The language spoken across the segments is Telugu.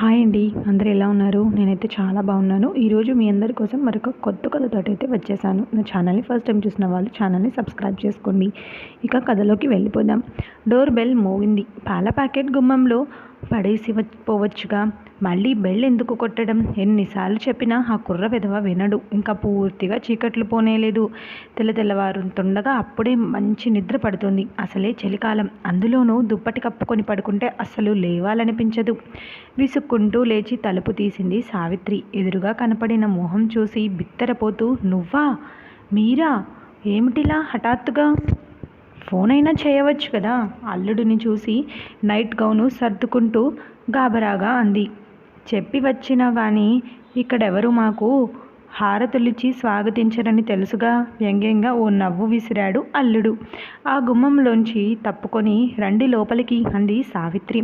హాయ్ అండి. అందరూ ఎలా ఉన్నారు? నేనైతే చాలా బాగున్నాను. ఈరోజు మీ అందరి కోసం మరొక కొత్త కథతో అయితే వచ్చేసాను. నా ఛానల్ని ఫస్ట్ టైం చూసిన వాళ్ళు ఛానల్ని సబ్స్క్రైబ్ చేసుకోండి. ఇక కథలోకి వెళ్ళిపోదాం. డోర్ బెల్ మోగింది. పాల ప్యాకెట్ గుమ్మంలో పడేసి పోవచ్చుగా. మళ్ళీ బెల్ ఎందుకు కొట్టడం? ఎన్నిసార్లు చెప్పినా ఆ కుర్ర విధవ వినడు. ఇంకా పూర్తిగా చీకట్లు పోనేలేదు. తెల్ల తెల్లవారుతుండగా అప్పుడే మంచి నిద్ర పడుతుంది. అసలే చలికాలం. అందులోనూ దుప్పటి కప్పుకొని పడుకుంటే అసలు లేవాలనిపించదు. విసుక్కుంటూ లేచి తలుపు తీసింది సావిత్రి. ఎదురుగా కనపడిన మొహం చూసి బిత్తరపోతూ నువ్వా? మీరా? ఏమిటిలా హఠాత్తుగా? ఫోన్ అయినా చేయవచ్చు కదా? అల్లుడిని చూసి నైట్ గౌను సర్దుకుంటూ గాబరాగా అంది. చెప్పి వచ్చినా కానీ ఇక్కడెవరు మాకు హారతులిచి స్వాగతించరని తెలుసుగా? వ్యంగ్యంగా ఓ నవ్వు విసిరాడు అల్లుడు. ఆ గుమ్మంలోంచి తప్పుకొని రండి లోపలికి అంది సావిత్రి.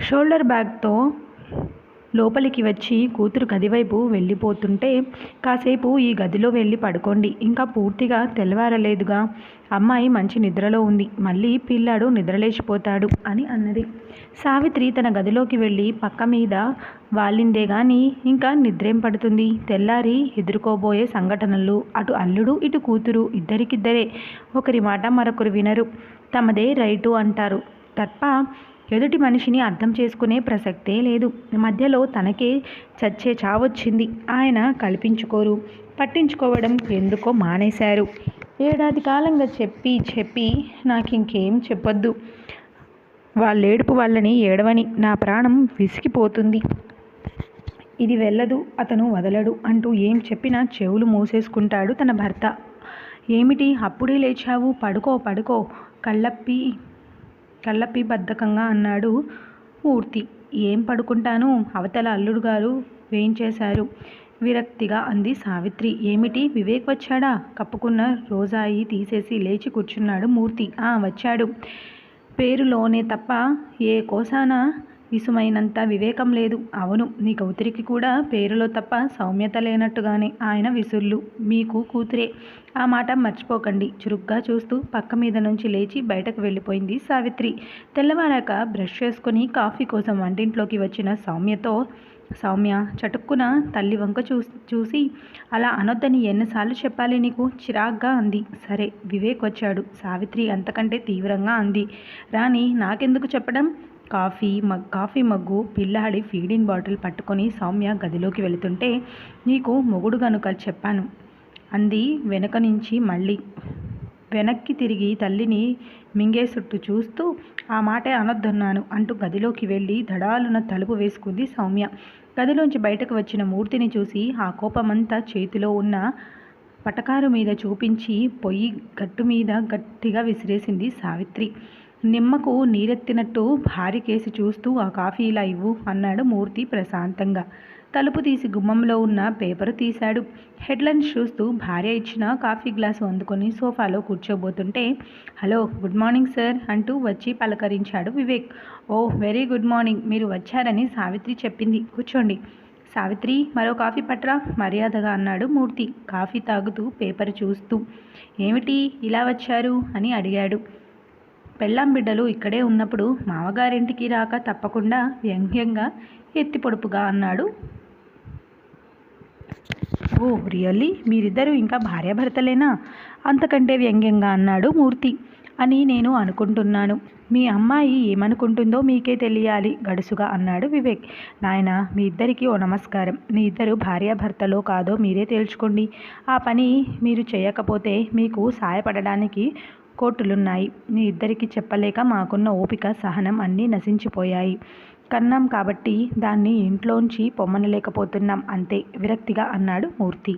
షోల్డర్ బ్యాగ్తో లోపలికి వచ్చి కూతురు గదివైపు వెళ్ళిపోతుంటే కాసేపు ఈ గదిలో వెళ్ళి పడుకోండి. ఇంకా పూర్తిగా తెల్లవారలేదుగా. అమ్మాయి మంచి నిద్రలో ఉంది. మళ్ళీ పిల్లాడు నిద్రలేచిపోతాడు అని అన్నది. సావిత్రి తన గదిలోకి వెళ్ళి పక్క మీద వాలిందే కానీ ఇంకా నిద్రేం పడుతుంది? తెల్లారి ఎదుర్కోబోయే సంఘటనలు. అటు అల్లుడు ఇటు కూతురు ఇద్దరికిద్దరే. ఒకరి మాట మరొకరు వినరు. తమదే రైటు అంటారు. తప్ప ఎదుటి మనిషిని అర్థం చేసుకునే ప్రసక్తే లేదు. మధ్యలో తనకే చచ్చే చావొచ్చింది. ఆయన కల్పించుకోరు. పట్టించుకోవడం ఎందుకో మానేశారు. ఏడాది కాలంగా చెప్పి చెప్పి నాకు ఇంకేం చెప్పొద్దు. వాళ్ళేడుపు వాళ్ళని ఏడవని నా ప్రాణం విసిగిపోతుంది. ఇది వెళ్ళదు అతను వదలడు అంటూ ఏం చెప్పినా చెవులు మూసేసుకుంటాడు తన భర్త. ఏమిటి? అప్పుడే లేచావు. పడుకో పడుకో. కళ్ళప్పి కళ్ళప్పి బద్ధకంగా అన్నాడు మూర్తి ఏం పడుకుంటాను అవతల అల్లుడు గారు వేయించేశారు. విరక్తిగా అంది సావిత్రి. ఏమిటి? వివేక్ వచ్చాడా కప్పుకున్న రోజాయి తీసేసి లేచి కూర్చున్నాడు మూర్తి. ఆ వచ్చాడు. పేరులోనే తప్ప ఏ కోసానా? విసుమైనంత వివేకం లేదు. అవును నీ కౌతురికి కూడా పేరులో తప్ప సౌమ్యత లేనట్టుగానే ఆయన విసుర్లు. మీకు కూతురే. ఆ మాట మర్చిపోకండి. చురుగ్గా చూస్తూ పక్క మీద నుంచి లేచి బయటకు వెళ్ళిపోయింది సావిత్రి. తెల్లవారాక బ్రష్ చేసుకుని కాఫీ కోసం వంటింట్లోకి వచ్చిన సౌమ్యతో సౌమ్య చటుక్కున తల్లి వంక చూ చూసి అలా అనొద్దని ఎన్నిసార్లు చెప్పాలి నీకు? చిరాగ్గా అంది. సరే వివేక్ వచ్చాడు. సావిత్రి అంతకంటే తీవ్రంగా అంది. రాణి నాకెందుకు చెప్పడం? కాఫీ మగ్ కాఫీ మగ్గు పిల్లాడి ఫీడింగ్ బాటిల్ పట్టుకొని సౌమ్య గదిలోకి వెళుతుంటే నీకు మొగుడు గనుక చెప్పాను. అంది వెనక నుంచి మళ్ళీ. వెనక్కి తిరిగి తల్లిని మింగేసుట్టు చూస్తూ ఆ మాటే అనొద్దన్నాను అంటూ గదిలోకి వెళ్ళి దడాలున తలుపు వేసుకుంది సౌమ్య. గదిలోంచి బయటకు వచ్చిన మూర్తిని చూసి ఆ కోపమంతా చేతిలో ఉన్న పటకారు మీద చూపించి పొయ్యి గట్టు మీద గట్టిగా విసిరేసింది సావిత్రి. నిమ్మకు నీరెత్తినట్టు భారీ కేసి చూస్తూ ఆ కాఫీ ఇలా ఇవ్వు అన్నాడు మూర్తి ప్రశాంతంగా. తలుపు తీసి గుమ్మంలో ఉన్న పేపరు తీశాడు. హెడ్లైన్స్ చూస్తూ భార్య ఇచ్చిన కాఫీ గ్లాసు అందుకొని సోఫాలో కూర్చోబోతుంటే హలో గుడ్ మార్నింగ్ సార్ అంటూ వచ్చి పలకరించాడు Vivek. Oh very good morning మీరు వచ్చారని సావిత్రి చెప్పింది. కూర్చోండి. సావిత్రి మరో కాఫీ పట్రా మర్యాదగా అన్నాడు మూర్తి. కాఫీ తాగుతూ పేపర్ చూస్తూ ఏమిటి ఇలా వచ్చారు అని అడిగాడు. పెళ్ళాం బిడ్డలు ఇక్కడే ఉన్నప్పుడు మామగారింటికి రాక తప్పకుండా వ్యంగ్యంగా ఎత్తి పొడుపుగా అన్నాడు. Oh really? మీరిద్దరూ ఇంకా భార్యాభర్తలేనా? అంతకంటే వ్యంగ్యంగా అన్నాడు మూర్తి. అని నేను అనుకుంటున్నాను. మీ అమ్మాయి ఏమనుకుంటుందో మీకే తెలియాలి గడుసుగా అన్నాడు వివేక్. నాయన మీ ఇద్దరికీ ఓ నమస్కారం. మీ ఇద్దరు భార్యాభర్తలో కాదో మీరే తేల్చుకోండి. ఆ పని మీరు చేయకపోతే మీకు సాయపడడానికి కోర్టులున్నాయి. మీ ఇద్దరికి చెప్పలేక మాకున్న ఓపిక సహనం అన్నీ నశించిపోయాయి. కన్నాం కాబట్టి దాన్ని ఇంట్లోంచి పొమ్మనలేకపోతున్నాం అంతే విరక్తిగా అన్నాడు మూర్తి.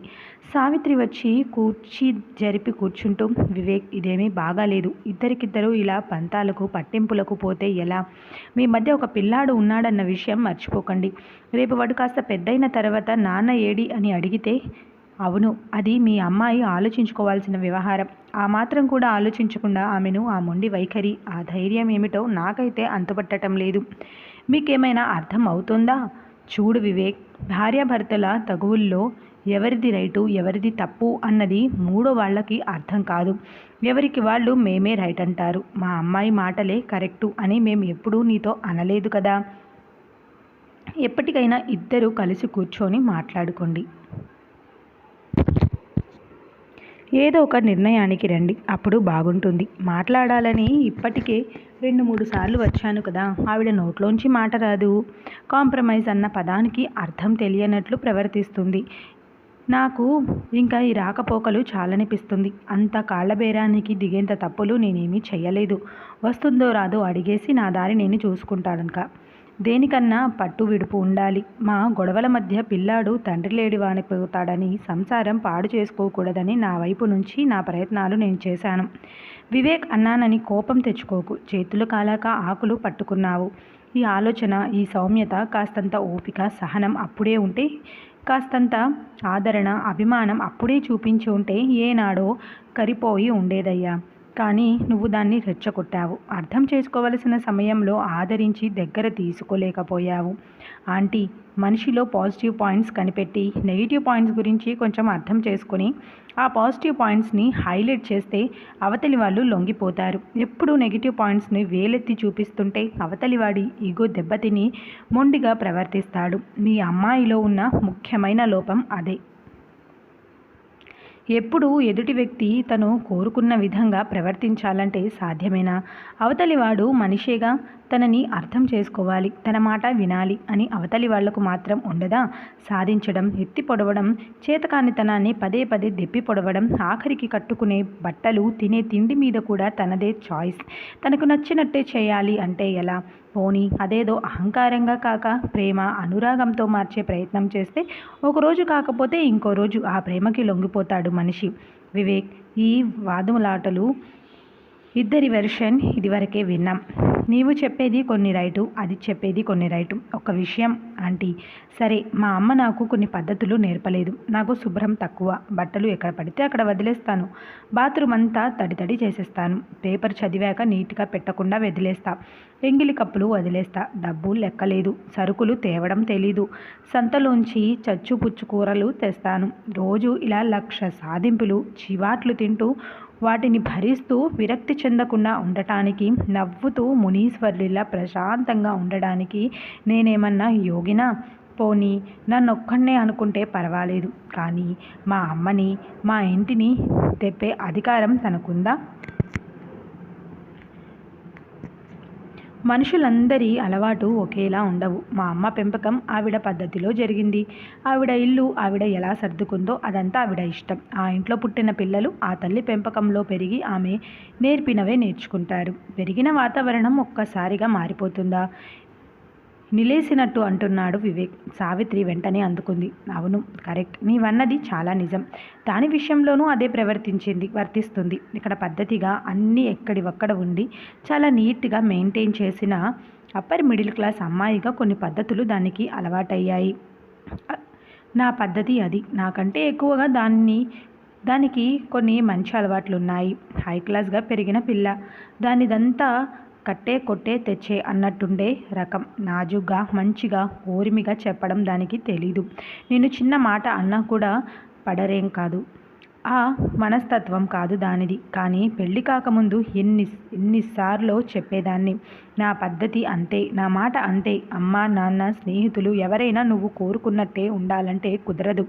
సావిత్రి వచ్చి కూర్చి జరిపి కూర్చుంటూ వివేక్ ఇదేమీ బాగాలేదు. ఇద్దరికిద్దరు ఇలా పంతాలకు పట్టింపులకు పోతే ఎలా? మీ మధ్య ఒక పిల్లాడు ఉన్నాడన్న విషయం మర్చిపోకండి. రేపు వాడు కాస్త పెద్దయిన తర్వాత నాన్న ఏడి అని అడిగితే అవును అది మీ అమ్మాయి ఆలోచించుకోవాల్సిన వ్యవహారం. ఆ మాత్రం కూడా ఆలోచించకుండా ఆమెను ఆ మొండి వైఖరి ఆ ధైర్యం ఏమిటో నాకైతే అంతుపట్టడం లేదు. మీకేమైనా అర్థం అవుతుందా చూడు వివేక్ భార్యాభర్తల తగువుల్లో ఎవరిది రైటు ఎవరిది తప్పు అన్నది మూడో వాళ్ళకి అర్థం కాదు. ఎవరికి వాళ్ళు మేమే రైట్ అంటారు. మా అమ్మాయి మాటలే కరెక్టు అని మేము ఎప్పుడూ నీతో అనలేదు కదా. ఎప్పటికైనా ఇద్దరు కలిసి కూర్చొని మాట్లాడుకోండి. ఏదో ఒక నిర్ణయానికి రండి అప్పుడు బాగుంటుంది. మాట్లాడాలని ఇప్పటికే రెండు మూడు సార్లు వచ్చాను కదా ఆవిడ నోట్లోంచి మాట రాదు. కాంప్రమైజ్ అన్న పదానికి అర్థం తెలియనట్లు ప్రవర్తిస్తుంది. నాకు ఇంకా ఈ రాకపోకలు చాలనిపిస్తుంది. అంత కాళ్ళబేరానికి దిగేంత తప్పులు నేనేమీ చెయ్యలేదు. వస్తుందో రాదో అడిగేసి నా దారి నేను చూసుకుంటానుక దేనికన్నా పట్టు విడుపు ఉండాలి. మా గొడవల మధ్య పిల్లాడు తండ్రి లేడి వానిపోతాడని సంసారం పాడు చేసుకోకూడదని నా వైపు నుంచి నా ప్రయత్నాలు నేను చేశాను. వివేక్ అన్నానని కోపం తెచ్చుకోకు. చేతులు కాలాక ఆకులు పట్టుకున్నావు. ఈ ఆలోచన ఈ సౌమ్యత కాస్తంత ఓపిక సహనం అప్పుడే ఉంటే కాస్తంత ఆదరణ అభిమానం అప్పుడే చూపించి ఉంటే ఏనాడో కరిపోయి ఉండేదయ్యా. కానీ నువ్వు దాన్ని రెచ్చగొట్టావు. అర్థం చేసుకోవలసిన సమయంలో ఆదరించి దగ్గర తీసుకోలేకపోయావు. ఆంటీ మనిషిలో పాజిటివ్ పాయింట్స్ కనిపెట్టి నెగిటివ్ పాయింట్స్ గురించి కొంచెం అర్థం చేసుకొని ఆ పాజిటివ్ పాయింట్స్ని హైలైట్ చేస్తే అవతలి వాళ్ళు లొంగిపోతారు. ఎప్పుడు నెగిటివ్ పాయింట్స్ని వేలెత్తి చూపిస్తుంటే అవతలి వాడి ఈగో దెబ్బతిని మొండిగా ప్రవర్తిస్తాడు. మీ అమ్మాయిలో ఉన్న ముఖ్యమైన లోపం అదే. ఎప్పుడు ఎదుటి వ్యక్తి తను కోరుకున్న విధంగా ప్రవర్తించాలంటే సాధ్యమేనా? అవతలివాడు మనిషేగా? తనని అర్థం చేసుకోవాలి. తన మాట వినాలి అని అవతలి వాళ్ళకు మాత్రం ఉండదా? సాధించడం ఎత్తి పొడవడం చేతకానితనాన్ని పదే పదే దెప్పి పొడవడం ఆఖరికి కట్టుకునే బట్టలు తినే తిండి మీద కూడా తనదే చాయిస్ తనకు నచ్చినట్టే చేయాలి అంటే ఎలా? పోనీ అదేదో అహంకారంగా కాక ప్రేమ అనురాగంతో మార్చే ప్రయత్నం చేస్తే ఒకరోజు కాకపోతే ఇంకో రోజు ఆ ప్రేమకి లొంగిపోతాడు మనిషి. వివేక్ ఈ వాదులాటలు ఇద్దరి వెర్షన్ ఇదివరకే విన్నాం. నీవు చెప్పేది కొన్ని రైటు అది చెప్పేది కొన్ని రైటు. ఒక విషయం ఆంటీ. సరే మా అమ్మ నాకు కొన్ని పద్ధతులు నేర్పలేదు. నాకు శుభ్రం తక్కువ. బట్టలు ఎక్కడ పడితే అక్కడ వదిలేస్తాను. బాత్రూమ్ అంతా తడి తడి చేసేస్తాను. పేపర్ చదివాక నీట్గా పెట్టకుండా వదిలేస్తా. ఎంగిలి కప్పులు వదిలేస్తా. డబ్బు లెక్కలేదు. సరుకులు తేవడం తెలీదు. సంతలోంచి చచ్చు పుచ్చు కూరలు తెస్తాను. రోజు ఇలా లక్ష సాధింపులు చివాట్లు తింటూ వాటిని భరిస్తూ విరక్తి చెందకుండా ఉండటానికి నవ్వుతూ మునీశ్వర్లిలా ప్రశాంతంగా ఉండడానికి నేనేమన్నా యోగినా? పోనీ నన్నొక్కడనే అనుకుంటే పర్వాలేదు. కానీ మా అమ్మని మా ఇంటిని తెప్పే అధికారం తనకుందా? మనుషులందరి అలవాటు ఒకేలా ఉండవు. మా అమ్మ పెంపకం ఆవిడ పద్ధతిలో జరిగింది. ఆవిడ ఇల్లు ఆవిడ ఎలా సర్దుకుందో అదంతా ఆవిడ ఇష్టం. ఆ ఇంట్లో పుట్టిన పిల్లలు ఆ తల్లి పెంపకంలో పెరిగి ఆమె నేర్పినవే నేర్చుకుంటారు. పెరిగిన వాతావరణం ఒక్కసారిగా మారిపోతుందా? నిలేసినట్టు అంటున్నాడు వివేక్. సావిత్రి వెంటనే అందుకుంది. అవును కరెక్ట్. నీవన్నది చాలా నిజం. దాని విషయంలోనూ అదే ప్రవర్తించింది వర్తిస్తుంది. ఇక్కడ పద్ధతిగా అన్నీ ఎక్కడివక్కడ ఉండి చాలా నీట్గా మెయింటైన్ చేసిన అప్పర్ మిడిల్ క్లాస్ అమ్మాయిగా కొన్ని పద్ధతులు దానికి అలవాటయ్యాయి. నా పద్ధతి అది. నాకంటే ఎక్కువగా దాన్ని దానికి కొన్ని మంచి అలవాట్లు ఉన్నాయి హై క్లాస్గా పెరిగిన పిల్ల. దానిదంతా కట్టే కొట్టే తెచ్చే అన్నట్టుండే రకం. నాజుగా మంచిగా ఓరిమిగా చెప్పడం దానికి తెలీదు. నేను చిన్న మాట అన్నా కూడా పడరేం కాదు. ఆ మనస్తత్వం కాదు దానిది. కానీ పెళ్ళి కాకముందు ఎన్ని ఎన్నిసార్లు చెప్పేదాన్ని? నా పద్ధతి అంతే నా మాట అంతే. అమ్మ నాన్న స్నేహితులు ఎవరైనా నువ్వు కోరుకున్నట్టే ఉండాలంటే కుదరదు.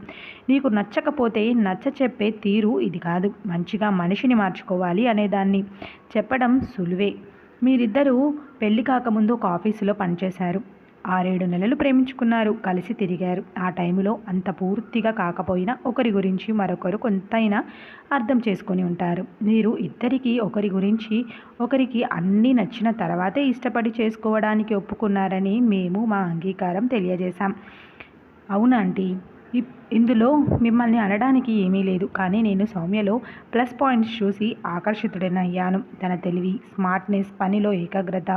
నీకు నచ్చకపోతే నచ్చ చెప్పే తీరు ఇది కాదు. మంచిగా మనిషిని మార్చుకోవాలి అనేదాన్ని చెప్పడం సులువే. మీరిద్దరూ పెళ్ళి కాకముందు ఒక ఆఫీసులో పనిచేశారు. ఆరేడు నెలలు ప్రేమించుకున్నారు. కలిసి తిరిగారు. ఆ టైంలో అంత పూర్తిగా కాకపోయినా ఒకరి గురించి మరొకరు కొంతైనా అర్థం చేసుకొని ఉంటారు. మీరు ఇద్దరికి ఒకరి గురించి ఒకరికి అన్నీ నచ్చిన తర్వాతే ఇష్టపడి చేసుకోవడానికి ఒప్పుకున్నారని మేము మా అంగీకారం తెలియజేశాం. అవునా ఆంటీ? ఇందులో మిమ్మల్ని అనడానికి ఏమీ లేదు. కానీ నేను సౌమ్యలో ప్లస్ పాయింట్స్ చూసి ఆకర్షితుడనయ్యాను. తన తెలివి స్మార్ట్నెస్ పనిలో ఏకాగ్రత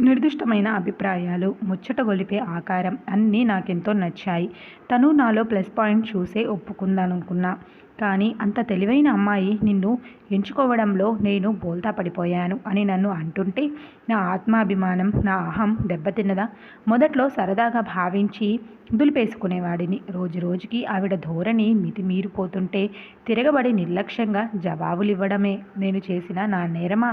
నిర్దిష్టమైన అభిప్రాయాలు ముచ్చట గొలిపే ఆకారం అన్నీ నాకెంతో నచ్చాయి. తను నాలో ప్లస్ పాయింట్ చూసే ఒప్పుకుందనుకున్నా. కానీ అంత తెలివైన అమ్మాయి నిన్ను ఎంచుకోవడంలో నేను బోల్తా పడిపోయాను అని నన్ను అంటుంటే నా ఆత్మాభిమానం నా అహం దెబ్బతిన్నదా? మొదట్లో సరదాగా భావించి దులిపేసుకునేవాడిని. రోజు రోజుకి ఆవిడ ధోరణి మితిమీరిపోతుంటే తిరగబడి నిర్లక్ష్యంగా జవాబులు ఇవ్వడమే నేను చేసిన నా నేరమా?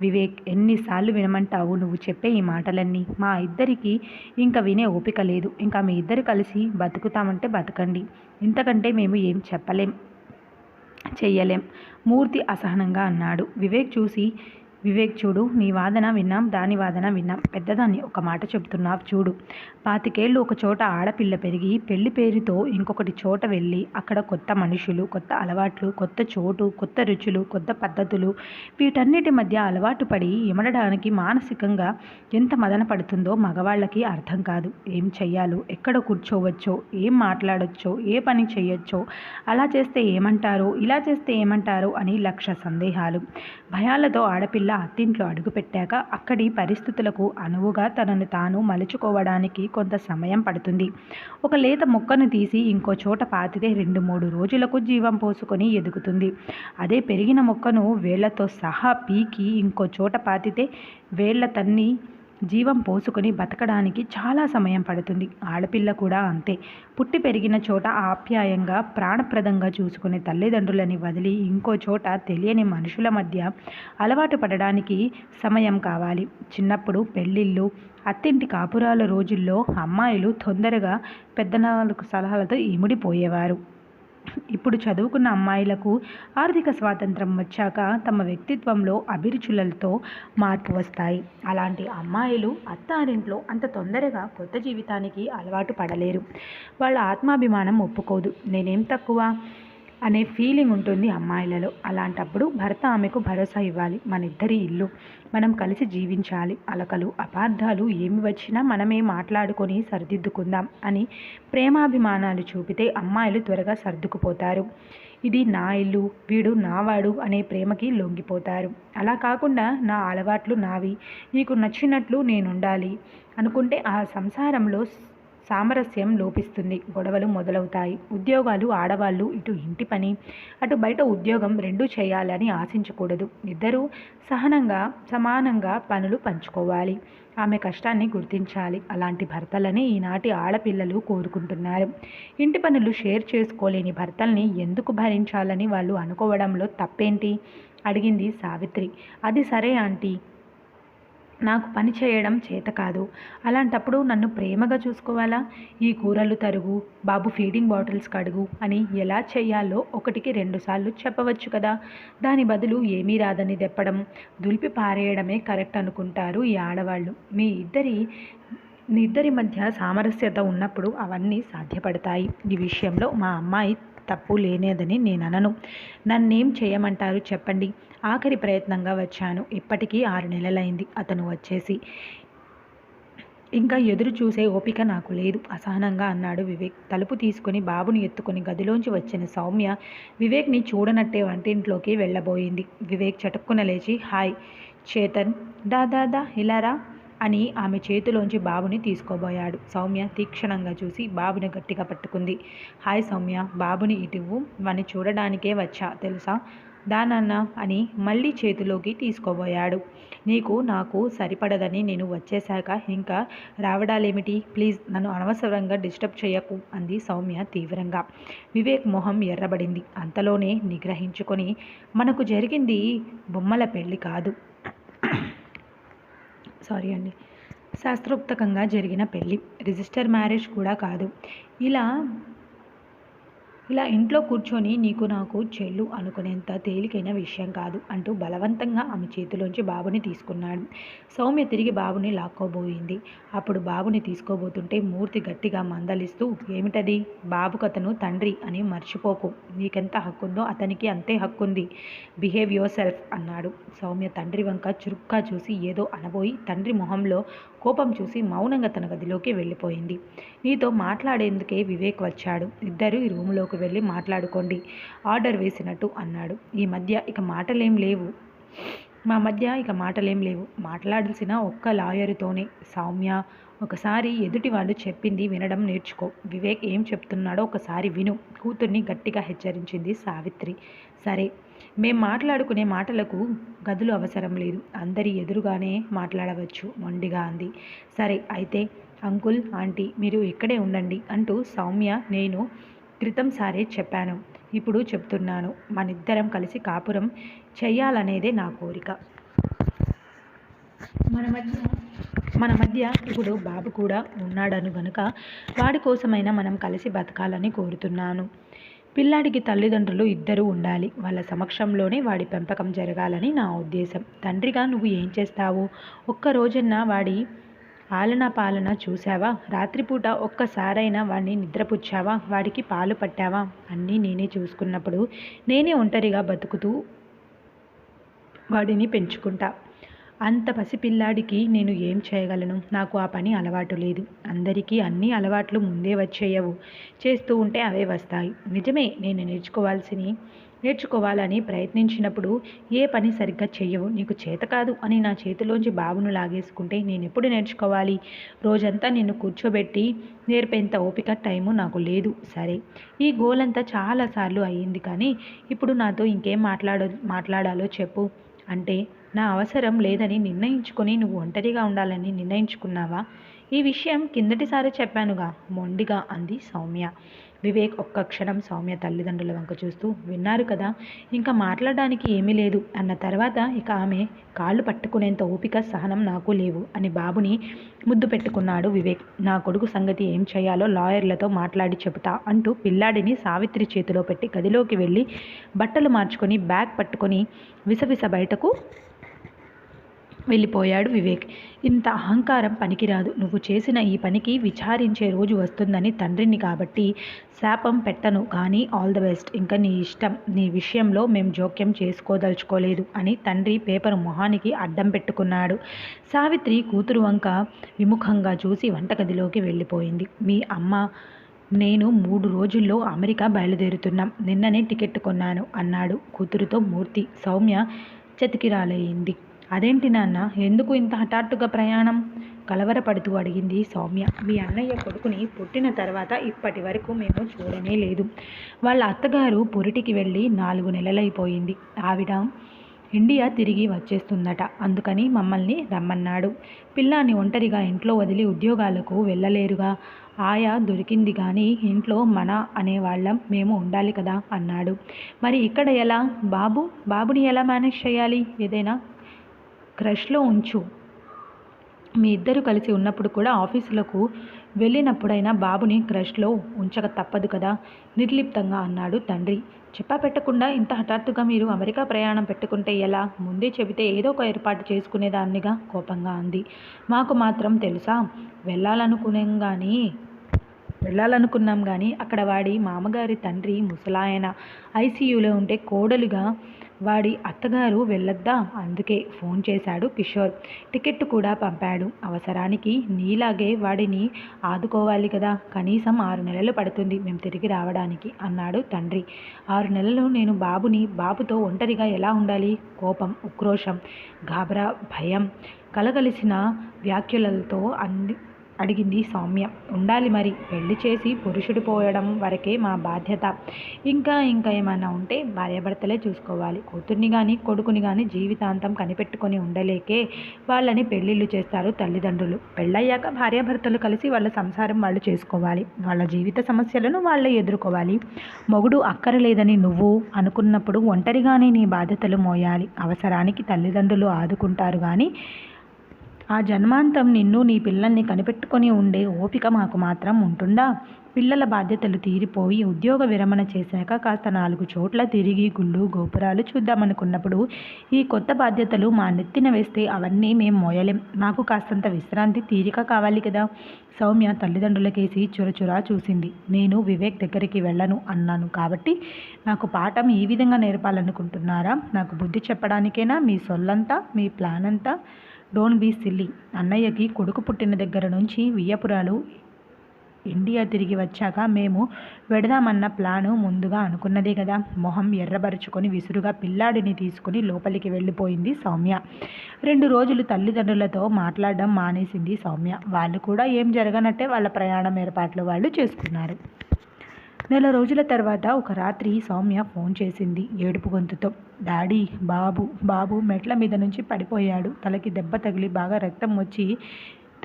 వివేక్ ఎన్నిసార్లు వినమంటావు నువ్వు చెప్పే ఈ మాటలన్నీ? మా ఇద్దరికి ఇంకా వినే ఓపిక లేదు. ఇంకా మీ ఇద్దరు కలిసి బతుకుతామంటే బతకండి. ఇంతకంటే మేము ఏం చెప్పలేం. చెయ్యలేం. మూర్తి అసహనంగా అన్నాడు. వివేక్ చూసి వివేక్ చూడు నీ వాదన విన్నాం దాని వాదన విన్నాం. పెద్దదాన్ని ఒక మాట చెబుతున్నావు చూడు. పాతికేళ్ళు ఒక చోట ఆడపిల్ల పెరిగి పెళ్ళి పేరుతో ఇంకొకటి చోట వెళ్ళి అక్కడ కొత్త మనుషులు కొత్త అలవాట్లు కొత్త చోటు కొత్త రుచులు కొత్త పద్ధతులు వీటన్నిటి మధ్య అలవాటు పడి ఇమడడానికి మానసికంగా ఎంత మదన పడుతుందో మగవాళ్ళకి అర్థం కాదు. ఏం చెయ్యాలో ఎక్కడ కూర్చోవచ్చో ఏం మాట్లాడొచ్చో ఏ పని చేయొచ్చో అలా చేస్తే ఏమంటారో ఇలా చేస్తే ఏమంటారో అని లక్ష సందేహాలు. భయాలతో ఆడపిల్ల అత్తింట్లో అడుగుపెట్టాక అక్కడి పరిస్థితులకు అనువుగా తనను తాను మలుచుకోవడానికి కొంత సమయం పడుతుంది. ఒక లేత మొక్కను తీసి ఇంకో చోట పాతితే రెండు మూడు రోజులకు జీవం పోసుకొని ఎదుగుతుంది. అదే పెరిగిన మొక్కను వేళ్ళతో సహా పీకి ఇంకో చోట పాతితే వేళ్ళ తన్ని జీవం పోసుకొని బతకడానికి చాలా సమయం పడుతుంది. ఆడపిల్ల కూడా అంతే. పుట్టి పెరిగిన చోట ఆప్యాయంగా ప్రాణప్రదంగా చూసుకునే తల్లిదండ్రులని వదిలి ఇంకో చోట తెలియని మనుషుల మధ్య అలవాటు పడడానికి సమయం కావాలి. చిన్నప్పుడు పెళ్ళిళ్ళు అత్తింటి కాపురాల రోజుల్లో అమ్మాయిలు తొందరగా పెద్దనాలకు సలహాలతో ఇముడిపోయేవారు. ఇప్పుడు చదువుకున్న అమ్మాయిలకు ఆర్థిక స్వాతంత్రం వచ్చాక తమ వ్యక్తిత్వంలో అభిరుచులతో మార్పు వస్తాయి. అలాంటి అమ్మాయిలు అత్తారింట్లో అంత తొందరగా కొత్త జీవితానికి అలవాటు పడలేరు. వాళ్ళ ఆత్మాభిమానం ఒప్పుకోదు. నేనేం తక్కువ? అనే ఫీలింగ్ ఉంటుంది అమ్మాయిలలో. అలాంటప్పుడు భర్త ఆమెకు భరోసా ఇవ్వాలి. మన ఇద్దరి ఇల్లు మనం కలిసి జీవించాలి. అలకలు అపార్థాలు ఏమి వచ్చినా మనమే మాట్లాడుకొని సరిదిద్దుకుందాం అని ప్రేమాభిమానాలు చూపితే అమ్మాయిలు త్వరగా సర్దుకుపోతారు. ఇది నా ఇల్లు వీడు నావాడు అనే ప్రేమకి లొంగిపోతారు. అలా కాకుండా నా అలవాట్లు నావి. నీకు నచ్చినట్లు నేనుండాలి అనుకుంటే ఆ సంసారంలో సామరస్యం లోపిస్తుంది. గొడవలు మొదలవుతాయి. ఉద్యోగాలు ఆడవాళ్ళు ఇటు ఇంటి పని అటు బయట ఉద్యోగం రెండూ చేయాలని ఆశించకూడదు. ఇద్దరూ సహనంగా సమానంగా పనులు పంచుకోవాలి. ఆమె కష్టాన్ని గుర్తించాలి. అలాంటి భర్తలని ఈనాటి ఆడపిల్లలు కోరుకుంటున్నారు. ఇంటి పనులు షేర్ చేసుకోలేని భర్తల్ని ఎందుకు భరించాలని వాళ్ళు అనుకోవడంలో తప్పేంటి? అడిగింది సావిత్రి. అది సరే ఆంటీ. నాకు పని చేయడం చేత కాదు. అలాంటప్పుడు నన్ను ప్రేమగా చూసుకోవాలా? ఈ కూరలు తరుగు బాబు ఫీడింగ్ బాటిల్స్ కడుగు అని ఎలా చేయాలో ఒకటికి రెండుసార్లు చెప్పవచ్చు కదా? దాని బదులు ఏమీ రాదని దెప్పడం దులిపి పారేయడమే కరెక్ట్ అనుకుంటారు ఈ ఆడవాళ్ళు. మీ ఇద్దరి మీ ఇద్దరి మధ్య సామరస్యత ఉన్నప్పుడు అవన్నీ సాధ్యపడతాయి. ఈ విషయంలో మా అమ్మాయి తప్పు లేనేదని నేను అనను నన్నేం చేయమంటారు చెప్పండి? ఆఖరి ప్రయత్నంగా వచ్చాను. ఇప్పటికీ ఆరు నెలలైంది. అతను వచ్చేసి ఇంకా ఎదురు చూసే ఓపిక నాకు లేదు అసహనంగా అన్నాడు వివేక్. తలుపు తీసుకుని బాబుని ఎత్తుకుని గదిలోంచి వచ్చిన సౌమ్య వివేక్ని చూడనట్టే వంటింట్లోకి వెళ్ళబోయింది. వివేక్ చటుక్కున లేచి హాయ్ చేతన్ దా దా దా ఇలారా అని ఆమె చేతిలోంచి బాబుని తీసుకోబోయాడు. సౌమ్య తీక్షణంగా చూసి బాబుని గట్టిగా పట్టుకుంది. హాయ్ సౌమ్య బాబుని ఇటువు వాణ్ణి చూడడానికే వచ్చా తెలుసా? దానన్న అని మళ్ళీ చేతిలోకి తీసుకోబోయాడు. నీకు నాకు సరిపడదని నేను వచ్చేశాక ఇంకా రావడాలేమిటి? ప్లీజ్ నన్ను అనవసరంగా డిస్టర్బ్ చేయకు అంది సౌమ్య తీవ్రంగా. వివేక్ మొహం ఎర్రబడింది. అంతలోనే నిగ్రహించుకొని మనకు జరిగింది బొమ్మల పెళ్ళి కాదు. సారీ అండి. శాస్త్రోక్తకంగా జరిగిన పెళ్ళి రిజిస్టర్ మ్యారేజ్ కూడా కాదు. ఇలా ఇలా ఇంట్లో కూర్చొని నీకు నాకు చెల్లు అనుకునేంత తేలికైన విషయం కాదు అంటూ బలవంతంగా ఆమె చేతిలోంచి బాబుని తీసుకున్నాడు. సౌమ్య తిరిగి బాబుని లాక్కోబోయింది. అప్పుడు బాబుని తీసుకోబోతుంటే మూర్తి గట్టిగా మందలిస్తూ ఏమిటది? బాబు కథను తండ్రి అని మర్చిపోకు. నీకెంత హక్కుందో అతనికి అంతే హక్కుంది. బిహేవ్ యువర్ సెల్ఫ్ అన్నాడు. సౌమ్య తండ్రి వంక చురుగ్గా చూసి ఏదో అనబోయి తండ్రి మొహంలో కోపం చూసి మౌనంగా తన గదిలోకి వెళ్ళిపోయింది. నీతో మాట్లాడేందుకే వివేక్ వచ్చాడు. ఇద్దరు ఈ రూములోకి వెళ్ళి మాట్లాడుకోండి. ఆర్డర్ వేసినట్టు అన్నాడు. ఈ మధ్య ఇక మాటలేం లేవు. మా మధ్య ఇక మాటలేం లేవు. మాట్లాడాల్సిన ఒక్క లాయరుతోనే. సౌమ్య ఒకసారి ఎదుటి వాళ్ళు చెప్పింది వినడం నేర్చుకో. వివేక్ ఏం చెప్తున్నాడో ఒకసారి విను. కూతుర్ని గట్టిగా హెచ్చరించింది సావిత్రి. సరే మేం మాట్లాడుకునే మాటలకు గదులు అవసరం లేదు. అందరి ఎదురుగానే మాట్లాడవచ్చు మొండిగా అంది. సరే అయితే అంకుల్ ఆంటీ మీరు ఇక్కడే ఉండండి అంటూ సౌమ్య నేను క్రితం సారే చెప్పాను. ఇప్పుడు చెప్తున్నాను. మనిద్దరం కలిసి కాపురం చెయ్యాలనేదే నా కోరిక. మన మధ్య మన మధ్య ఇప్పుడు బాబు కూడా ఉన్నాడను గనుక వాడి కోసమైనా మనం కలిసి బతకాలని కోరుతున్నాను. పిల్లాడికి తల్లిదండ్రులు ఇద్దరూ ఉండాలి. వాళ్ళ సమక్షంలోనే వాడి పెంపకం జరగాలని నా ఉద్దేశం. తండ్రిగా నువ్వు ఏం చేస్తావు? ఒక్క రోజున్న వాడి ఆలన పాలన చూసావా రాత్రిపూట ఒక్కసారైనా వాడిని నిద్రపుచ్చావా? వాడికి పాలు పట్టావా? అన్నీ నేనే చూసుకున్నప్పుడు నేనే ఒంటరిగా బతుకుతూ వాడిని పెంచుకుంటా. అంత పసిపిల్లాడికి నేను ఏం చేయగలను? నాకు ఆ పని అలవాటు లేదు. అందరికీ అన్ని అలవాట్లు ముందే వచ్చేయవు. చేస్తూ ఉంటే అవే వస్తాయి. నిజమే నేను నేర్చుకోవాల్సిని నేర్చుకోవాలని ప్రయత్నించినప్పుడు ఏ పని సరిగ్గా చెయ్యవు నీకు చేత కాదు అని నా చేతిలోంచి బాబును లాగేసుకుంటే నేను ఎప్పుడు నేర్చుకోవాలి? రోజంతా నిన్ను కూర్చోబెట్టి నేర్పేంత ఓపిక టైము నాకు లేదు. సరే ఈ గోలంతా చాలాసార్లు అయ్యింది కానీ ఇప్పుడు నాతో ఇంకేం మాట్లాడ మాట్లాడాలో చెప్పు. అంటే నా అవసరం లేదని నిర్ణయించుకొని నువ్వు ఒంటరిగా ఉండాలని నిర్ణయించుకున్నావా? ఈ విషయం కిందటిసారి చెప్పానుగా మొండిగా అంది సౌమ్య. వివేక్ ఒక్క క్షణం సౌమ్య తల్లిదండ్రుల వంక చూస్తూ విన్నారు కదా ఇంకా మాట్లాడడానికి ఏమీ లేదు అన్న తర్వాత ఇక ఆమె కాళ్ళు పట్టుకునేంత ఓపిక సహనం నాకు లేవు అని బాబుని ముద్దు పెట్టుకున్నాడు వివేక్. నా కొడుకు సంగతి ఏం చేయాలో లాయర్లతో మాట్లాడి చెబుతా అంటూ పిల్లాడిని సావిత్రి చేతిలో పెట్టి గదిలోకి వెళ్ళి బట్టలు మార్చుకొని బ్యాగ్ పట్టుకొని విసవిస బయటకు వెళ్ళిపోయాడు వివేక్. ఇంత అహంకారం పనికిరాదు. నువ్వు చేసిన ఈ పనికి విచారించే రోజు వస్తుందని తండ్రిని కాబట్టి శాపం పెట్టను. కానీ ఆల్ ద బెస్ట్. ఇంకా నీ ఇష్టం. నీ విషయంలో మేము జోక్యం చేసుకోదలుచుకోలేదు అని తండ్రి పేపర్ మొహానికి అడ్డం పెట్టుకున్నాడు. సావిత్రి కూతురు వంక విముఖంగా చూసి వంటగదిలోకి వెళ్ళిపోయింది. మీ అమ్మ నేను మూడు రోజుల్లో అమెరికా బయలుదేరుతున్నాం. నిన్ననే టికెట్ కొన్నాను అన్నాడు కూతురుతో మూర్తి. సౌమ్య చతికిరాలయ్యింది. అదేంటి నాన్న? ఎందుకు ఇంత హఠాత్తుగా ప్రయాణం? కలవరపడుతూ అడిగింది సౌమ్య. మీ అన్నయ్య కొడుకుని పుట్టిన తర్వాత ఇప్పటి వరకు మేము చూడనే లేదు. వాళ్ళ అత్తగారు పురిటికి వెళ్ళి నాలుగు నెలలైపోయింది. ఆవిడ ఇండియా తిరిగి వచ్చేస్తుందట. అందుకని మమ్మల్ని రమ్మన్నాడు. పిల్లాన్ని ఒంటరిగా ఇంట్లో వదిలి ఉద్యోగాలకు వెళ్ళలేరుగా. ఆయా దొరికింది కానీ ఇంట్లో మన అనేవాళ్ళం మేము ఉండాలి కదా అన్నాడు. మరి ఇక్కడ ఎలా? బాబు? బాబుని ఎలా మేనేజ్ చేయాలి? ఏదైనా క్రష్లో ఉంచు. మీ ఇద్దరు కలిసి ఉన్నప్పుడు కూడా ఆఫీసులకు వెళ్ళినప్పుడైనా బాబుని క్రష్లో ఉంచక తప్పదు కదా? నిర్లిప్తంగా అన్నాడు తండ్రి. చెప్పా పెట్టకుండా ఇంత హఠాత్తుగా మీరు అమెరికా ప్రయాణం పెట్టుకుంటే ఎలా? ముందే చెబితే ఏదో ఒక ఏర్పాటు చేసుకునేదాన్నిగా కోపంగా అంది. మాకు మాత్రం తెలుసా? వెళ్ళాలనుకునేం కానీ వెళ్ళాలనుకున్నాం కానీ అక్కడ వాడి మామగారి తండ్రి ముసలాయన. ఐసీయూలో ఉంటే కోడలుగా వాడి అత్తగారు వెళ్ళొద్దా. అందుకే ఫోన్ చేశాడు కిషోర్. టికెట్ కూడా పంపాడు. అవసరానికి నీలాగే వాడిని ఆదుకోవాలి కదా. కనీసం ఆరు నెలలు పడుతుంది. మేము తిరిగి రావడానికి అన్నాడు తండ్రి. ఆరు నెలలు నేను బాబుని బాబుతో ఒంటరిగా ఎలా ఉండాలి? కోపం ఉక్రోషం గాబరా భయం కలగలిసిన వ్యాఖ్యలతో అంది అడిగింది సౌమ్య. ఉండాలి మరి. పెళ్ళి చేసి పురుషుడు పోయడం వరకే మా బాధ్యత. ఇంకా ఇంకా ఏమైనా ఉంటే భార్యాభర్తలే చూసుకోవాలి. కూతుర్ని కానీ కొడుకుని కానీ జీవితాంతం కనిపెట్టుకొని ఉండలేకే వాళ్ళని పెళ్ళిళ్ళు చేస్తారు తల్లిదండ్రులు. పెళ్ళయ్యాక భార్యాభర్తలు కలిసి వాళ్ళ సంసారం వాళ్ళు చేసుకోవాలి. వాళ్ళ జీవిత సమస్యలను వాళ్ళే ఎదుర్కోవాలి. మొగుడు అక్కరలేదని నువ్వు అనుకున్నప్పుడు ఒంటరిగానే నీ బాధ్యతలు మోయాలి. అవసరానికి తల్లిదండ్రులు ఆదుకుంటారు కానీ ఆ జన్మాంతం నిన్ను నీ పిల్లల్ని కనిపెట్టుకొని ఉండే ఓపిక మాకు మాత్రం ఉంటుందా? పిల్లల బాధ్యతలు తీరిపోయి ఉద్యోగ విరమణ చేశాక కాస్త నాలుగు చోట్ల తిరిగి గుళ్ళు గోపురాలు చూద్దామనుకున్నప్పుడు ఈ కొత్త బాధ్యతలు మా నెత్తిన వేస్తే అవన్నీ మేము మోయలేం. మాకు కాస్తంత విశ్రాంతి తీరిక కావాలి కదా. సౌమ్య తల్లిదండ్రులకేసి చురచురా చూసింది. నేను వివేక్ దగ్గరికి వెళ్ళను అన్నాను. కాబట్టి నాకు పాఠం ఈ విధంగా నేర్పాలనుకుంటున్నారా? నాకు బుద్ధి చెప్పడానికేనా? మీ సొల్లంతా? మీ ప్లాన్ అంతా డోంట్ బీ సిల్లీ. అన్నయ్యకి కొడుకు పుట్టిన దగ్గర నుంచి వియ్యపురాలు ఇండియా తిరిగి వచ్చాక మేము వెడదామన్న ప్లాను ముందుగా అనుకున్నదే కదా. మొహం ఎర్రబరుచుకొని విసురుగా పిల్లాడిని తీసుకుని లోపలికి వెళ్ళిపోయింది సౌమ్య. రెండు రోజులు తల్లిదండ్రులతో మాట్లాడడం మానేసింది సౌమ్య. వాళ్ళు కూడా ఏం జరగనట్టే వాళ్ళ ప్రయాణం ఏర్పాట్లు వాళ్ళు చేసుకున్నారు. నెల రోజుల తర్వాత ఒక రాత్రి సౌమ్య ఫోన్ చేసింది ఏడుపు గొంతుతో. డాడీ బాబు బాబు మెట్ల మీద నుంచి పడిపోయాడు. తలకి దెబ్బ తగిలి బాగా రక్తం వచ్చి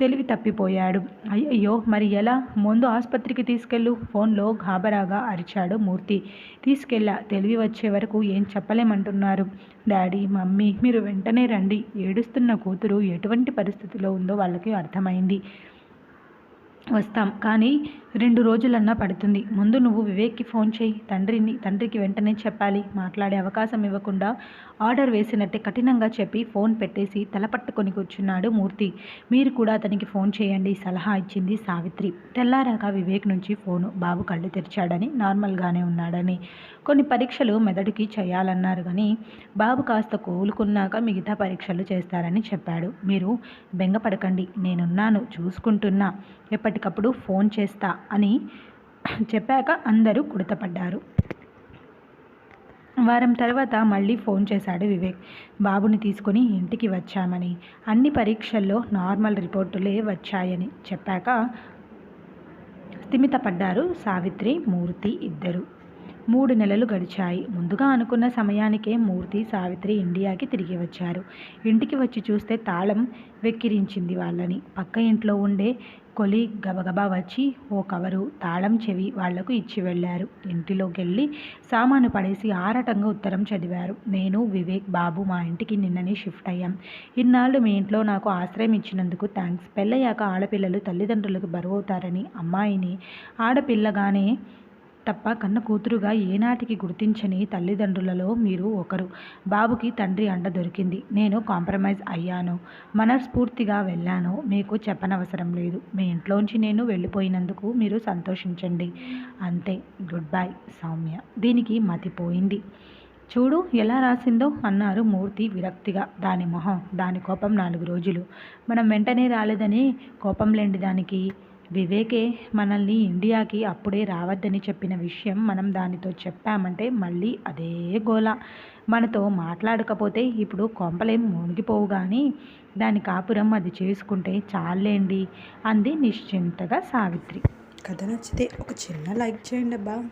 తెలివి తప్పిపోయాడు. అయ్యయ్యో మరి ఎలా? ముందు ఆసుపత్రికి తీసుకెళ్ళు. ఫోన్లో గాబరాగా అరిచాడు మూర్తి. తీసుకెళ్ళా తెలివి వచ్చే వరకు ఏం చెప్పలేమంటున్నారు. డాడీ మమ్మీ మీరు వెంటనే రండి. ఏడుస్తున్న కూతురు ఎటువంటి పరిస్థితిలో ఉందో వాళ్ళకి అర్థమైంది. వస్తాం. కానీ రెండు రోజులన్నా పడుతుంది. ముందు నువ్వు వివేక్కి ఫోన్ చేయి. తండ్రిని తండ్రికి వెంటనే చెప్పాలి. మాట్లాడే అవకాశం ఇవ్వకుండా ఆర్డర్ వేసినట్టే కఠినంగా చెప్పి ఫోన్ పెట్టేసి తలపట్టుకొని కూర్చున్నాడు మూర్తి. మీరు కూడా అతనికి ఫోన్ చేయండి. సలహా ఇచ్చింది సావిత్రి. తెల్లారాక వివేక్ నుంచి ఫోను బాబు కళ్ళు తెరిచాడని నార్మల్గానే ఉన్నాడని. కొన్ని పరీక్షలు మెదడుకి చేయాలన్నారు కానీ బాబు కాస్త కోలుకున్నాక మిగతా పరీక్షలు చేస్తారని చెప్పాడు. మీరు బెంగపడకండి. నేనున్నాను. చూసుకుంటున్నా. ఎప్పటి ఎప్పటికప్పుడు ఫోన్ చేస్తా అని చెప్పాక అందరూ కుడతపడ్డారు. వారం తర్వాత మళ్ళీ ఫోన్ చేశాడు వివేక్. బాబుని తీసుకుని ఇంటికి వచ్చామని అన్ని పరీక్షల్లో నార్మల్ రిపోర్టులే వచ్చాయని చెప్పాక స్థిమితపడ్డారు సావిత్రి మూర్తి ఇద్దరు. మూడు నెలలు గడిచాయి. ముందుగా అనుకున్న సమయానికే మూర్తి సావిత్రి ఇండియాకి తిరిగి వచ్చారు. ఇంటికి వచ్చి చూస్తే తాళం వెక్కిరించింది వాళ్ళని. పక్క ఇంట్లో ఉండే కొలి గబగబా వచ్చి ఓ కవరు తాళం చెవి వాళ్ళకు ఇచ్చి వెళ్ళారు. ఇంటిలోకి వెళ్ళి సామాను పడేసి ఆరాటంగా ఉత్తరం చదివారు. నేను వివేక్ బాబు మా ఇంటికి నిన్ననే షిఫ్ట్ అయ్యాం. ఇన్నాళ్ళు మీ ఇంట్లో నాకు ఆశ్రయం ఇచ్చినందుకు థ్యాంక్స్ పెళ్ళయ్యాక ఆడపిల్లలు తల్లిదండ్రులకు బరువవుతారని అమ్మాయిని ఆడపిల్లగానే తప్ప కన్న కూతురుగా ఏనాటికి గుర్తించని తల్లిదండ్రులలో మీరు ఒకరు. బాబుకి తండ్రి అండ దొరికింది. నేను కాంప్రమైజ్ అయ్యాను. మనస్ఫూర్తిగా వెళ్ళాను. మీకు చెప్పనవసరం లేదు. మీ ఇంట్లోంచి నేను వెళ్ళిపోయినందుకు మీరు సంతోషించండి. అంతే. Good bye Soumya. దీనికి మతిపోయింది. చూడు ఎలా రాసిందో అన్నారు మూర్తి విరక్తిగా. దాని మొహం దాని కోపం నాలుగు రోజులు. మనం వెంటనే రాలేదని కోపం లేండి దానికి వివేకే మనల్ని ఇండియాకి అప్పుడే రావద్దని చెప్పిన విషయం మనం దానితో చెప్పామంటే మళ్ళీ అదే గోల. మనతో మాట్లాడకపోతే ఇప్పుడు కొంపలేం మునిగిపోవు కానీ దాని కాపురం అది చేసుకుంటే చాలేండి అంది నిశ్చింతగా సావిత్రి. కథ నచ్చితే ఒక చిన్న లైక్ చేయండి అబ్బా